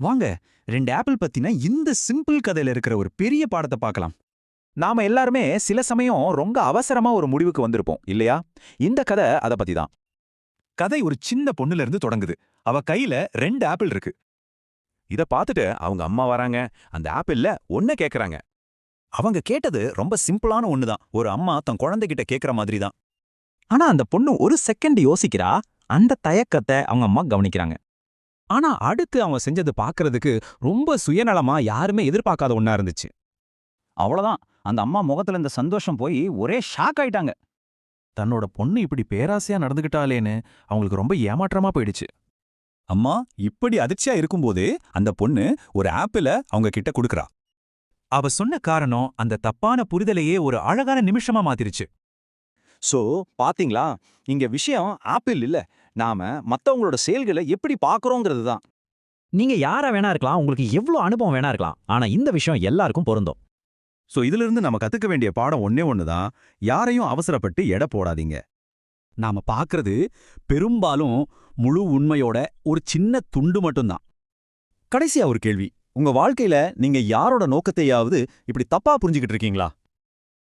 வாங்க ரெண்டு ஆப்பிள் பத்தின இந்த சிம்பிள் கதையில இருக்கிற ஒரு பெரிய பாடத்தை பார்க்கலாம். நாம எல்லாருமே சில சமயம் ரொம்ப அவசரமா ஒரு முடிவுக்கு வந்திருப்போம் இல்லையா? இந்த கதை அத பத்தி தான் கதை ஒரு சின்ன பொண்ணுல இருந்து தொடங்குது. அவ கையில ரெண்டு ஆப்பிள் இருக்கு. இத பார்த்துட்டு அவங்க அம்மா வராங்க. அந்த ஆப்பிள்ல ஒன்ன கேக்குறாங்க. அவங்க கேட்டது ரொம்ப சிம்பிளான ஒண்ணுதான். ஒரு அம்மா தன் குழந்தைகிட்ட கேக்குற மாதிரி தான் ஆனா அந்த பொண்ணு ஒரு செகண்ட் யோசிக்கிறா. அந்த தயக்கத்தை அவங்க அம்மா கவனிக்கிறாங்க. ஆனா அடுத்து அவங்க செஞ்சது பார்க்கறதுக்கு ரொம்ப சுயநலமா யாருமே எதிர்பார்க்காத ஒண்ணா இருந்துச்சு. அவ்வளவுதான். அந்த அம்மா முகத்துல இந்த சந்தோஷம் போய் ஒரே ஷாக் ஆயிட்டாங்க. தன்னோட பொண்ணு இப்படி பேராசையா நடந்துகிட்டாளேன்னு அவங்களுக்கு ரொம்ப ஏமாற்றமா போயிடுச்சு. அம்மா இப்படி அதிர்ச்சியா இருக்கும்போதே அந்த பொண்ணு ஒரு ஆப்பிள அவங்க கிட்ட குடுக்கறா. அவ சொன்ன காரணம் அந்த தப்பான புரிதலையே ஒரு அழகான நிமிஷமா மாத்திருச்சு. சோ பாத்தீங்களா? இங்க விஷயம் ஆப்பிள் இல்ல. நாம மத்தவங்களோட செயல்களை எப்படி பாக்குறோங்கிறது தான். நீங்க யாரா வேணா இருக்கலாம் உங்களுக்கு எவ்வளவு அனுபவம் வேணா இருக்கலாம் ஆனா இந்த விஷயம் எல்லாருக்கும் பொருந்தும். சோ இதிலிருந்து நம்ம கத்துக்க வேண்டிய பாடம் ஒன்னே ஒண்ணுதான் யாரையும் அவசரப்பட்டு எடை போடாதீங்க. நாம பாக்குறது பெரும்பாலும் முழு உண்மையோட ஒரு சின்ன துண்டு மட்டும்தான். கடைசியா ஒரு கேள்வி உங்க வாழ்க்கையில நீங்க யாரோட நோக்கத்தையாவது இப்படி தப்பா புரிஞ்சுக்கிட்டு இருக்கீங்களா?